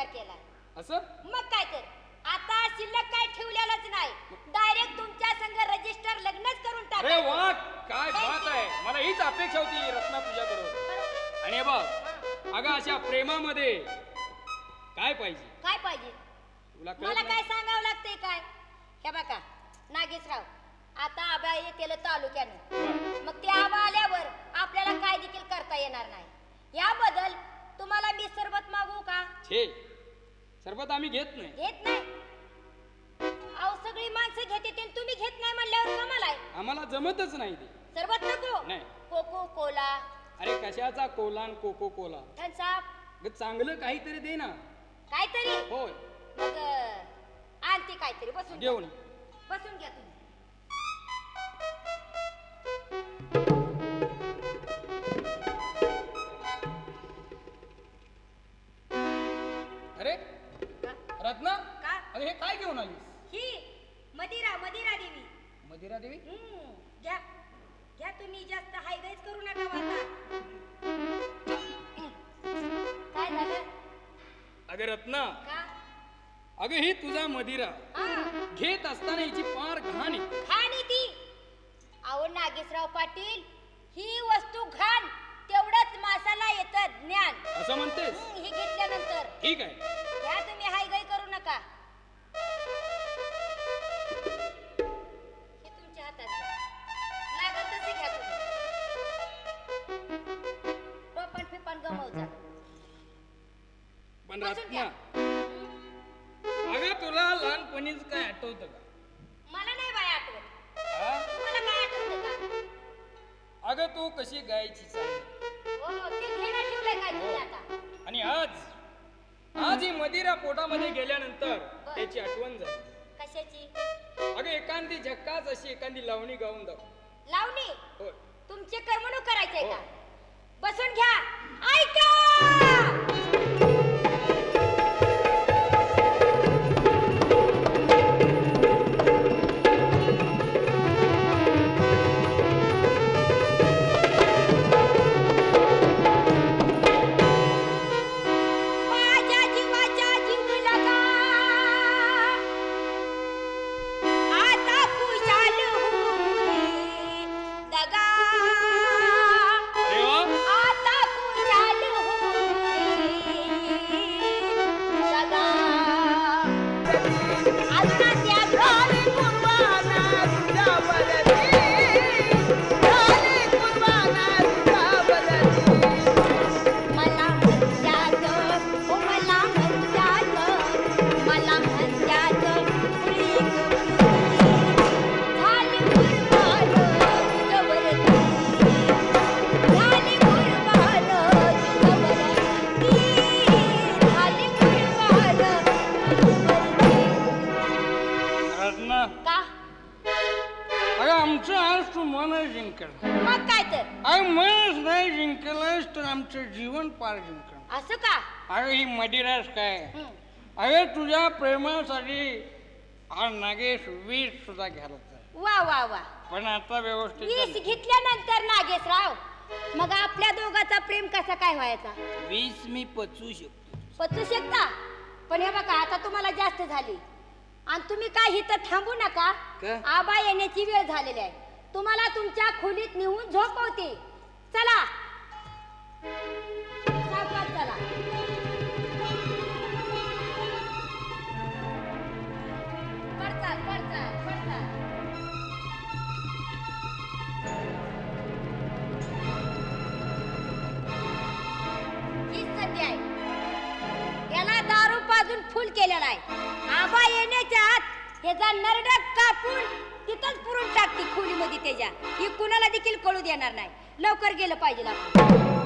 विचार केला. असं? मग काय तर आता शिल्लक काय ठेवलेलंच नाही. डायरेक्ट तुमच्या संघ रजिस्टर लग्नच करून काय बात आहे. मला हीच अपेक्षा होती रत्ना तुझ्याकडून आणि बघ अगं अशा प्रेमामध्ये काय पाहिजे? काय पाहिजे? मला काय सांगावं लागतंय काय? हे बघा नागेशराव आता आबा केलं तालुक्यानं. मग ते आबा आल्यावर आपल्याला काय देखील करता येणार नाही? याबद्दल तुम्हाला मी सरबत मागू का? छे. सरबत आम्ही घेत नाही. घेत नाही. अहो सगळी माणसं घेते ते तुम्ही घेत नाही म्हणल्यावर कमाल आहे. आम्हाला जमतच नाही ते. सरबत नको. नाही. Coca Cola. अरे कशाचा कोलान कोको कोला? थन्सअप ग चांगलं काहीतरी दे ना. काहीतरी? होय. मग अं, आणते काहीतरी. बसून घ्या. देऊन बसून घ्या तुम्ही. अरे हे काय घेऊन आलीस? ही मदिरा मदिरा देवी. मदिरा देवी? हम्म, घ्या घ्या तुम्ही जास्त हायगाईच करू नका आता काय झालं? अगं रत्ना. का? अगं ही तुझा मदिरा. हा. घेत असताना हिची फार घाण आहे. खाणी ती. अहो नागेशराव पाटील ही वस्तू घाण. तेवढंच मासाला येतं ज्ञान. असं म्हणतेस? ही घेतल्यानंतर. ठीक आहे. घ्या तुम्ही हायगाई करू नका. पण रत्ना. अगं तुला लहानपणीच काय आठवतं का? मला नाही बाय आठवत. हा? तुम्हाला काय आठवतं का? अगं तू कशी गायची चांगली हो हो ते घेणं ठेवलंय काय तुम्ही आता? आणि आज? आज ही मदिरा पोटामध्ये गेल्यानंतर त्याची आठवण झाली. कशाची? अगं एखादी झक्काच अशी एखादी लावणी गाऊन दाव लावणी? होय. तुमचे करमणूक करायचंय हो. का? बसून घ्या. ऐका! आमचं आज तू मन जिंकलं. मग काय तर? अगं मनच नाही जिंकलंस तर आमचं जीवन पार जिंकलं. असं का? अगं ही मदिरास काय? हं. अगं तुझ्या प्रेमासाठी हा नागेश वीज सुद्धा घ्यायला. वा वा वा. पण आता व्यवस्थित वीस झालं. घेतल्यानंतर नागेशराव मग आपल्या दोघाचा प्रेम कसा काय व्हायचा? वीस मी पचवू शकतो. पचू शकता? पण हे बघा आता तुम्हाला जास्त झाली. आणि तुम्ही काय इथं थांबू नका. का? आबा येण्याची वेळ झालेली आहे. तुम्हाला तुमच्या खोलीत नेऊन झोपवते चला. फुल केलेला आहे. आबा येण्याच्या आत ह्याचा नरडक कापून तिथंच पुरून टाकते खोलीमध्ये त्याच्या ही कुणाला देखील कळू देणार नाही. लवकर गेलं पाहिजे आपण.